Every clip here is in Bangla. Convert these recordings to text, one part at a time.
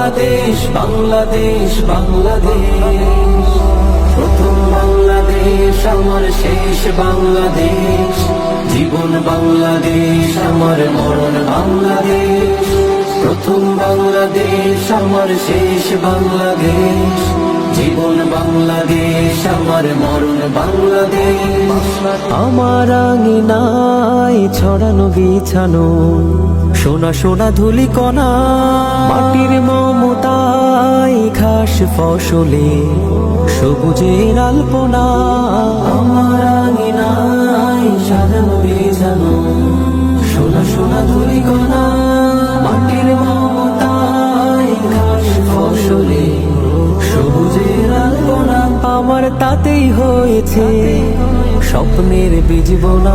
বাংলাদেশ বাংলাদেশ বাংলাদেশ। প্রথম বাংলাদেশ, আমার শেষ বাংলাদেশ। জীবন বাংলাদেশ, আমার মরণ বাংলাদেশ। প্রথম বাংলাদেশ, আমার শেষ বাংলাদেশ। জীবন বাংলাদেশ, আমার মরণ বাংলাদেশ। আমার আঙিনায় ছড়ানো বিছানো সোনা সোনা ধুলি কণা মাটির মমতায় ঘাস ফসলে, সবুজের আলপনা। আমার আঙিনায় সাজানো বিছানো সোনা সোনা ধুলি কণা মাটির মমতায় ঘাস ফসলে, সবুজের আলপনা। আমার তাতেই হয়েছে স্বপ্নের বীজ বোনা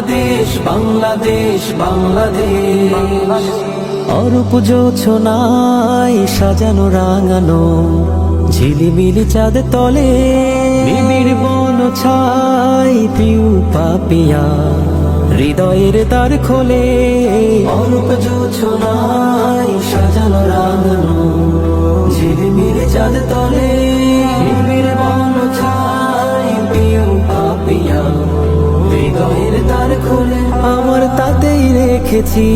বাংলাদেশ বাংলাদেশ বাংলাদেশ। অরূপ জোছনায় সাজানো রাঙানো ঝিলিমিলি চাঁদ তলে। নিবিড় বন ছাই পিউ পাপিয়া হৃদয়ের তার খোলে। অরূপ জোছনায় সাজানো রাঙানো ঝিলিমিলি চাঁদ তলে। রেখেছি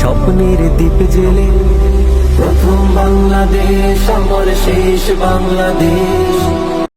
স্বপ্নের দ্বীপ জেলে। প্রথম বাংলাদেশ আমার শেষ বাংলাদেশ।